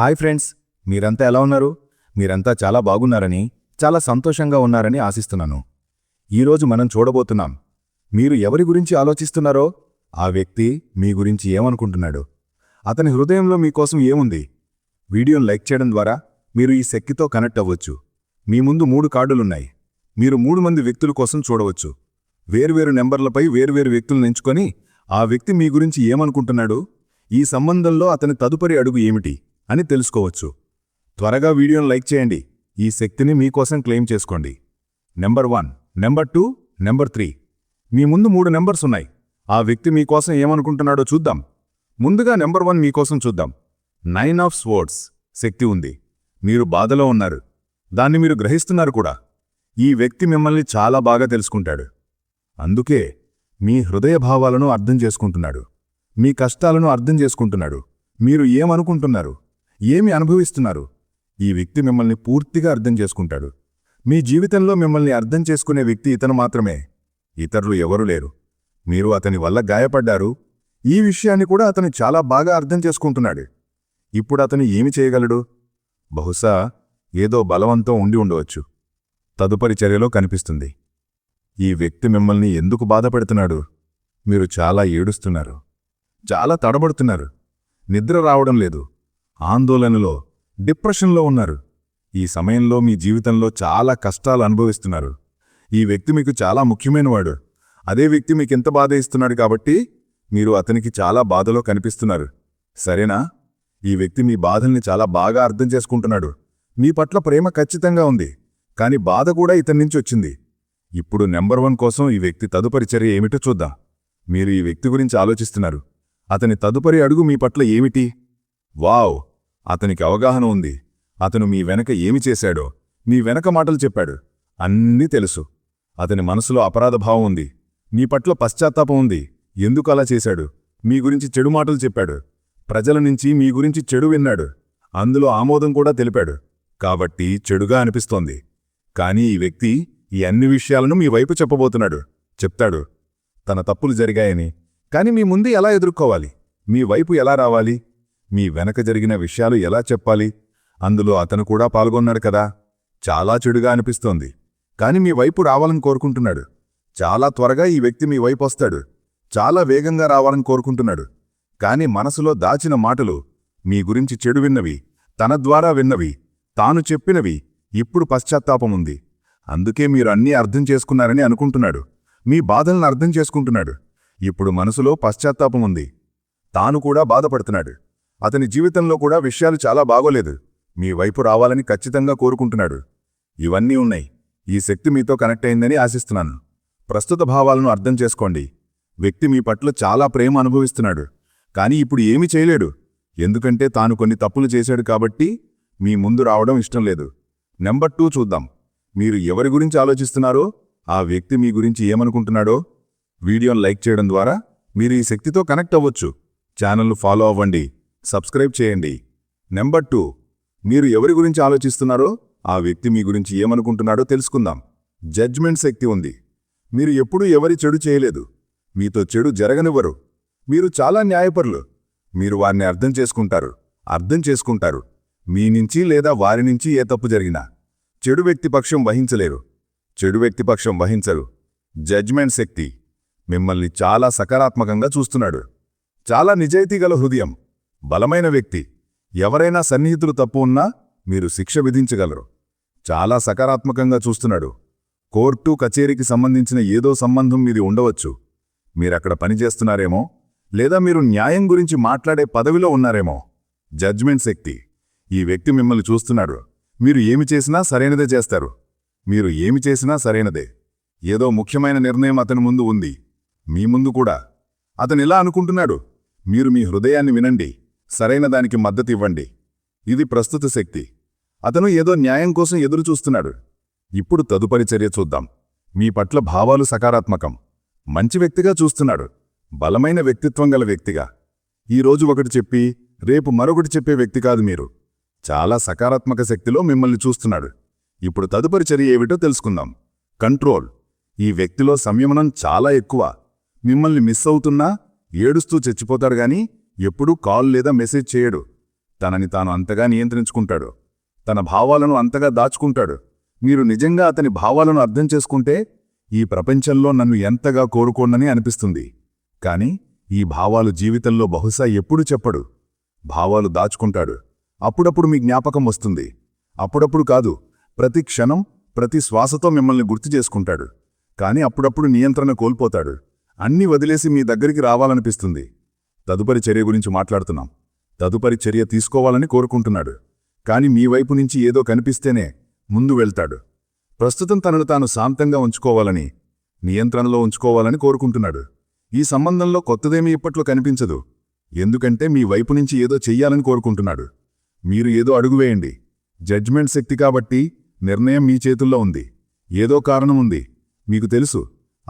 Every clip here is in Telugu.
హాయ్ ఫ్రెండ్స్ మీరంతా ఎలా ఉన్నారు? మీరంతా చాలా బాగున్నారని చాలా సంతోషంగా ఉన్నారని ఆశిస్తున్నాను. ఈరోజు మనం చూడబోతున్నాం మీరు ఎవరి గురించి ఆలోచిస్తున్నారో ఆ వ్యక్తి మీ గురించి ఏమనుకుంటున్నాడు? అతని హృదయంలో మీకోసం ఏముంది? వీడియోను లైక్ చేయడం ద్వారా మీరు ఈ శక్తితో కనెక్ట్ అవ్వచ్చు. మీ ముందు మూడు కార్డులున్నాయి. మీరు మూడు మంది వ్యక్తుల కోసం చూడవచ్చు. వేర్వేరు నెంబర్లపై వేర్వేరు వ్యక్తులను ఎంచుకొని ఆ వ్యక్తి మీ గురించి ఏమనుకుంటున్నాడు? ఈ సంబంధంలో అతని తదుపరి అడుగు ఏమిటి? అని తెలుసుకోవచ్చు. త్వరగా వీడియోను లైక్ చేయండి. ఈ శక్తిని మీకోసం క్లెయిమ్ చేసుకోండి. Number one number two number three. మీ ముందు మూడు నెంబర్స్ ఉన్నాయి. ఆ వ్యక్తి మీకోసం ఏమనుకుంటున్నాడో చూద్దాం. ముందుగా నెంబర్ వన్ మీకోసం చూద్దాం. Nine of swords. శక్తి ఉంది. మీరు బాధలో ఉన్నారు. దాన్ని మీరు గ్రహిస్తున్నారు కూడా. ఈ వ్యక్తి మిమ్మల్ని చాలా బాగా తెలుసుకుంటాడు. అందుకే మీ హృదయ భావాలను అర్థం చేసుకుంటున్నాడు. మీ కష్టాలను అర్థం చేసుకుంటున్నాడు. మీరు ఏమనుకుంటున్నారు? ఏమి అనుభవిస్తున్నారు? ఈ వ్యక్తి మిమ్మల్ని పూర్తిగా అర్థం చేసుకుంటాడు. మీ జీవితంలో మిమ్మల్ని అర్థం చేసుకునే వ్యక్తి ఇతను మాత్రమే. ఇతరులు ఎవరూ లేరు. మీరు అతని వల్ల గాయపడ్డారు. ఈ విషయాన్ని కూడా అతను చాలా బాగా అర్థం చేసుకుంటున్నాడు. ఇప్పుడు అతను ఏమి చేయగలడు? బహుశా ఏదో బలవంతం ఉండి ఉండవచ్చు. తదుపరి చర్యలో కనిపిస్తుంది. ఈ వ్యక్తి మిమ్మల్ని ఎందుకు బాధపెడుతున్నాడు? మీరు చాలా ఏడుస్తున్నారు. చాలా తడబడుతున్నారు. నిద్ర రావడం లేదు. ఆందోళనలో డిప్రెషన్లో ఉన్నారు. ఈ సమయంలో మీ జీవితంలో చాలా కష్టాలు అనుభవిస్తున్నారు. ఈ వ్యక్తి మీకు చాలా ముఖ్యమైనవాడు. అదే వ్యక్తి మీకెంత బాధ ఇస్తున్నాడు కాబట్టి మీరు అతనికి చాలా బాధలో కనిపిస్తున్నారు. సరేనా? ఈ వ్యక్తి మీ బాధల్ని చాలా బాగా అర్థం చేసుకుంటున్నాడు. మీ పట్ల ప్రేమ ఖచ్చితంగా ఉంది. కాని బాధ కూడా ఇతని నుంచి వచ్చింది. ఇప్పుడు నెంబర్ వన్ కోసం ఈ వ్యక్తి తదుపరి చర్య ఏమిటో చూద్దాం. మీరు ఈ వ్యక్తి గురించి ఆలోచిస్తున్నారు. అతని తదుపరి అడుగు మీ పట్ల ఏమిటి? వావ్! అతనికి అవగాహన ఉంది. అతను మీ వెనక ఏమి చేశాడో మీ వెనక మాటలు చెప్పాడు. అన్నీ తెలుసు. అతని మనసులో అపరాధభావం ఉంది. మీ పట్ల పశ్చాత్తాపం ఉంది. ఎందుకు అలా చేశాడు? మీ గురించి చెడు మాటలు చెప్పాడు. ప్రజల నుంచి మీ గురించి చెడు విన్నాడు. అందులో ఆమోదం కూడా తెలిపాడు. కాబట్టి చెడుగా అనిపిస్తోంది. కానీ ఈ వ్యక్తి ఈ అన్ని విషయాలను మీ వైపు చెప్పబోతున్నాడు. చెప్తాడు. తన తప్పులు జరిగాయని. కాని మీ ముందు ఎలా ఎదుర్కోవాలి? మీ వైపు ఎలా రావాలి? మీ వెనక జరిగిన విషయాలు ఎలా చెప్పాలి? అందులో అతను కూడా పాల్గొన్నాడు కదా. చాలా చెడుగా అనిపిస్తోంది. కాని మీ వైపు రావాలని కోరుకుంటున్నాడు. చాలా త్వరగా ఈ వ్యక్తి మీ వైపు వస్తాడు. చాలా వేగంగా రావాలని కోరుకుంటున్నాడు. కాని మనసులో దాచిన మాటలు మీ గురించి చెడు విన్నవి తన ద్వారా విన్నవి తాను చెప్పినవి ఇప్పుడు పశ్చాత్తాపం ఉంది. అందుకే మీరు అన్నీ అర్థం చేసుకున్నారని అనుకుంటున్నాడు. మీ బాధలను అర్థం చేసుకుంటున్నాడు. ఇప్పుడు మనసులో పశ్చాత్తాపం ఉంది. తాను కూడా బాధపడుతున్నాడు. అతని జీవితంలో కూడా విషయాలు చాలా బాగోలేదు. మీ వైపు రావాలని ఖచ్చితంగా కోరుకుంటున్నాడు. ఇవన్నీ ఉన్నాయి. ఈ శక్తి మీతో కనెక్ట్ అయిందని ఆశిస్తున్నాను. ప్రస్తుత భావాలను అర్థం చేసుకోండి. వ్యక్తి మీ పట్ల చాలా ప్రేమ అనుభవిస్తున్నాడు. కానీ ఇప్పుడు ఏమీ చేయలేడు. ఎందుకంటే తాను కొన్ని తప్పులు చేశాడు కాబట్టి మీ ముందు రావడం ఇష్టం లేదు. నెంబర్ టూ చూద్దాం. మీరు ఎవరి గురించి ఆలోచిస్తున్నారో ఆ వ్యక్తి మీ గురించి ఏమనుకుంటున్నాడో వీడియోను లైక్ చేయడం ద్వారా మీరు ఈ శక్తితో కనెక్ట్ అవ్వచ్చు. ఛానల్ను ఫాలో అవ్వండి. సబ్స్క్రైబ్ చేయండి. నెంబర్ టూ మీరు ఎవరి గురించి ఆలోచిస్తున్నారో ఆ వ్యక్తి మీ గురించి ఏమనుకుంటున్నాడో తెలుసుకుందాం. జడ్జ్మెంట్ శక్తి ఉంది. మీరు ఎప్పుడూ ఎవరి చెడు చేయలేదు. మీతో చెడు జరగనివ్వరు. మీరు చాలా న్యాయపరులు. మీరు వారిని అర్థం చేసుకుంటారు. అర్థం చేసుకుంటారు. మీ నుంచి లేదా వారి నుంచి ఏ తప్పు జరిగినా. చెడు వ్యక్తిపక్షం వహించలేరు. చెడు వ్యక్తిపక్షం వహించరు. జడ్జ్మెంట్ శక్తి మిమ్మల్ని చాలా సకారాత్మకంగా చూస్తున్నాడు. చాలా నిజాయితీగల హృదయం. బలమైన వ్యక్తి. ఎవరైనా సన్నిహితులు తప్పు ఉన్నా మీరు శిక్ష విధించగలరు. చాలా సకారాత్మకంగా చూస్తున్నాడు. కోర్టు కచేరీకి సంబంధించిన ఏదో సంబంధం మీది ఉండవచ్చు. మీరక్కడ పనిచేస్తున్నారేమో లేదా మీరు న్యాయం గురించి మాట్లాడే పదవిలో ఉన్నారేమో? జడ్జ్మెంట్ శక్తి. ఈ వ్యక్తి మిమ్మల్ని చూస్తున్నాడు. మీరు ఏమి చేసినా సరైనదే చేస్తారు. మీరు ఏమి చేసినా సరైనదే. ఏదో ముఖ్యమైన నిర్ణయం అతని ముందు ఉంది. మీ ముందు కూడా. అతనిలా అనుకుంటున్నాడు? మీరు మీ హృదయాన్ని వినండి. సరైన దానికి మద్దతు ఇవ్వండి ఇది ప్రస్తుత శక్తి. అతను ఏదో న్యాయం కోసం ఎదురుచూస్తున్నాడు. ఇప్పుడు తదుపరి చర్య చూద్దాం. మీ పట్ల భావాలు సకారాత్మకం. మంచి వ్యక్తిగా చూస్తున్నాడు. బలమైన వ్యక్తిత్వం గల వ్యక్తిగా. ఈరోజు ఒకటి చెప్పి రేపు మరొకటి చెప్పే వ్యక్తి కాదు మీరు. చాలా సకారాత్మక శక్తిలో మిమ్మల్ని చూస్తున్నాడు. ఇప్పుడు తదుపరి చర్య ఏమిటో తెలుసుకుందాం. కంట్రోల్. ఈ వ్యక్తిలో సంయమనం చాలా ఎక్కువ. మిమ్మల్ని మిస్ అవుతున్నా ఏడుస్తూ చచ్చిపోతాడు గాని ఎప్పుడూ కాల్ లేదా మెసేజ్ చేయడు. తనని తాను అంతగా నియంత్రించుకుంటాడు. తన భావాలను అంతగా దాచుకుంటాడు. మీరు నిజంగా అతని భావాలను అర్థం చేసుకుంటే ఈ ప్రపంచంలో నన్ను ఎంతగా కోరుకోండని అనిపిస్తుంది. కాని ఈ భావాలు జీవితంలో బహుశా ఎప్పుడు చెప్పడు. భావాలు దాచుకుంటాడు. అప్పుడప్పుడు మీ జ్ఞాపకం వస్తుంది. అప్పుడప్పుడు కాదు ప్రతి క్షణం ప్రతి శ్వాసతో మిమ్మల్ని గుర్తు చేసుకుంటాడు. కాని అప్పుడప్పుడు నియంత్రణ కోల్పోతాడు. అన్నీ వదిలేసి మీ దగ్గరికి రావాలనిపిస్తుంది. తదుపరి చర్య గురించి మాట్లాడుతున్నాం. తదుపరి చర్య తీసుకోవాలని కోరుకుంటున్నాడు. కాని మీ వైపు నుంచి ఏదో కనిపిస్తేనే ముందు వెళ్తాడు. ప్రస్తుతం తనను తాను శాంతంగా ఉంచుకోవాలని నియంత్రణలో ఉంచుకోవాలని కోరుకుంటున్నాడు. ఈ సంబంధంలో కొత్తదేమీ ఇప్పట్లో కనిపించదు. ఎందుకంటే మీ వైపు నుంచి ఏదో చెయ్యాలని కోరుకుంటున్నాడు. మీరు ఏదో అడుగువేయండి జడ్జ్మెంట్ శక్తి కాబట్టి నిర్ణయం మీ చేతుల్లో ఉంది. ఏదో కారణం ఉంది. మీకు తెలుసు.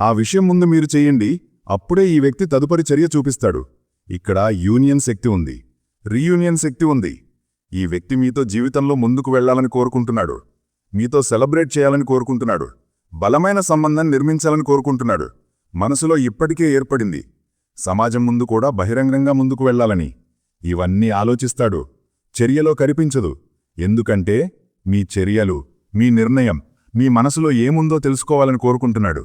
ఆ విషయం ముందు మీరు చెయ్యండి అప్పుడే ఈ వ్యక్తి తదుపరి చర్య చూపిస్తాడు. ఇక్కడ యూనియన్ శక్తి ఉంది. రీయూనియన్ శక్తి ఉంది. ఈ వ్యక్తి మీతో జీవితంలో ముందుకు వెళ్ళాలని కోరుకుంటున్నాడు. మీతో సెలబ్రేట్ చేయాలని కోరుకుంటున్నాడు. బలమైన సంబంధం నిర్మించాలని కోరుకుంటున్నాడు. మనసులో ఇప్పటికే ఏర్పడింది. సమాజం ముందు కూడా బహిరంగంగా ముందుకు వెళ్ళాలని ఇవన్నీ ఆలోచిస్తాడు. చర్యలో కనిపించదు ఎందుకంటే మీ చర్యలు మీ నిర్ణయం మీ మనసులో ఏముందో తెలుసుకోవాలని కోరుకుంటున్నాడు.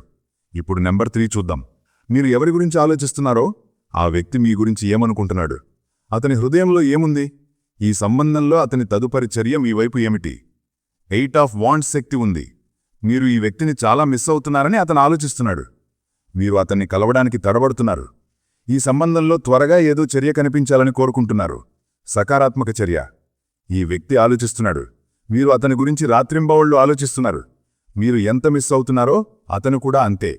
ఇప్పుడు నెంబర్ త్రీ చూద్దాం. మీరు ఎవరి గురించి ఆలోచిస్తున్నారో? ఆ వ్యక్తి మీ గురించి ఏమనుకుంటున్నాడు? అతని హృదయంలో ఏముంది? ఈ సంబంధంలో అతని తదుపరి చర్య మీ వైపు ఏమిటి? ఎయిట్ ఆఫ్ వాండ్స్ శక్తి ఉంది. మీరు ఈ వ్యక్తిని చాలా మిస్ అవుతున్నారని అతను ఆలోచిస్తున్నాడు. మీరు అతన్ని కలవడానికి తడబడుతున్నారు. ఈ సంబంధంలో త్వరగా ఏదో చర్య కనిపించాలని కోరుకుంటున్నారు. సకారాత్మక చర్య. ఈ వ్యక్తి ఆలోచిస్తున్నాడు. మీరు అతని గురించి రాత్రింబవళ్ళు ఆలోచిస్తున్నారు. మీరు ఎంత మిస్ అవుతున్నారో అతను కూడా అంతే.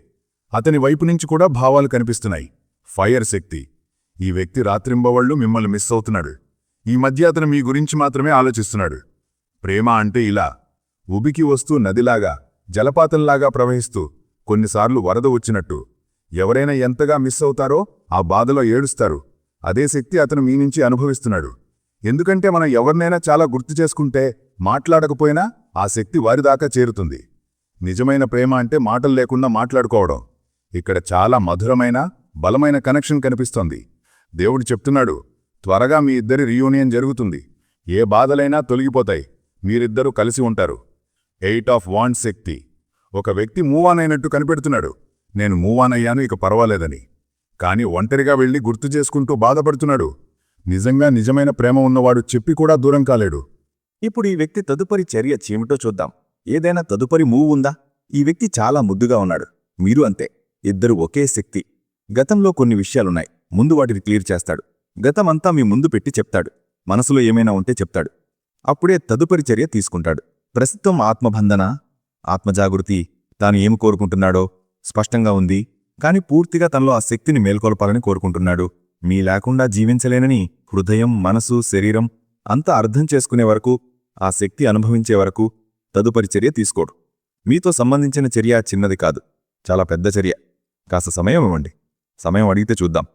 అతని వైపు నుంచి కూడా భావాలు కనిపిస్తున్నాయి. ఫైర్ శక్తి. ఈ వ్యక్తి రాత్రింబవళ్ళు మిమ్మల్ని మిస్ అవుతున్నాడు. ఈ మధ్య అతను మీ గురించి మాత్రమే ఆలోచిస్తున్నాడు. ప్రేమ అంటే ఇలా. ఉబికి వస్తూ నదిలాగా జలపాతంలాగా ప్రవహిస్తూ కొన్నిసార్లు వరద వచ్చినట్టు. ఎవరైనా ఎంతగా మిస్ అవుతారో ఆ బాధలో ఏడుస్తారు. అదే శక్తి అతను మీ నుంచి అనుభవిస్తున్నాడు. ఎందుకంటే మనం ఎవరినైనా చాలా గుర్తు చేసుకుంటే మాట్లాడకపోయినా ఆ శక్తి వారిదాకా చేరుతుంది. నిజమైన ప్రేమ అంటే మాటలు లేకుండా మాట్లాడుకోవడం. ఇక్కడ చాలా మధురమైన బలమైన కనెక్షన్ కనిపిస్తోంది. దేవుడు చెప్తున్నాడు త్వరగా మీ ఇద్దరి రీయూనియన్ జరుగుతుంది. ఏ బాధలైనా తొలగిపోతాయి. మీరిద్దరూ కలిసి ఉంటారు. ఎయిట్ ఆఫ్ వాండ్ శక్తి. ఒక వ్యక్తి మూవ్ ఆన్ అయినట్టు కనిపెడుతున్నాడు. నేను మూవ్ ఆన్ అయ్యాను ఇక పర్వాలేదని. కాని ఒంటరిగా వెళ్ళి గుర్తు చేసుకుంటూ బాధపడుతున్నాడు. నిజంగా నిజమైన ప్రేమ ఉన్నవాడు చెప్పి కూడా దూరం కాలేడు. ఇప్పుడు ఈ వ్యక్తి తదుపరి చర్య చీమిటో చూద్దాం. ఏదైనా తదుపరి మూవ్ ఉందా? ఈ వ్యక్తి చాలా ముద్దుగా ఉన్నాడు. మీరు అంతే. ఇద్దరు ఒకే శక్తి. గతంలో కొన్ని విషయాలున్నాయి. ముందు వాటిని క్లియర్ చేస్తాడు. గతమంతా మీ ముందు పెట్టి చెప్తాడు. మనసులో ఏమైనా ఉంటే చెప్తాడు. అప్పుడే తదుపరి చర్య తీసుకుంటాడు. ప్రస్తుతం ఆత్మబంధన ఆత్మజాగృతి తాను ఏమి కోరుకుంటున్నాడో స్పష్టంగా ఉంది. కాని పూర్తిగా తనలో ఆ శక్తిని మేల్కొల్పాలని కోరుకుంటున్నాడు. మీ లేకుండా జీవించలేనని హృదయం మనసు శరీరం అంతా అర్థం చేసుకునే వరకు ఆ శక్తి అనుభవించే వరకు తదుపరి చర్య తీసుకోడు. మీతో సంబంధించిన చర్య చిన్నది కాదు. చాలా పెద్ద చర్య. కాస్త సమయం ఇవ్వండి. సమయం అడిగితే చూద్దాం.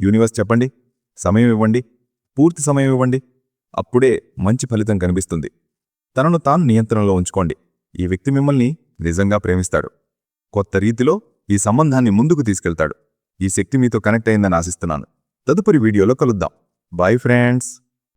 యూనివర్స్ చెప్పండి సమయం ఇవ్వండి పూర్తి సమయం ఇవ్వండి అప్పుడే మంచి ఫలితం కనిపిస్తుంది. తనను తాను నియంత్రణలో ఉంచుకోండి. ఈ వ్యక్తి మిమ్మల్ని నిజంగా ప్రేమిస్తాడు. కొత్త రీతిలో ఈ సంబంధాన్ని ముందుకు తీసుకెళ్తాడు. ఈ శక్తి మీతో కనెక్ట్ అయిందని ఆశిస్తున్నాను. తదుపరి వీడియోలో కలుద్దాం. Bye friends.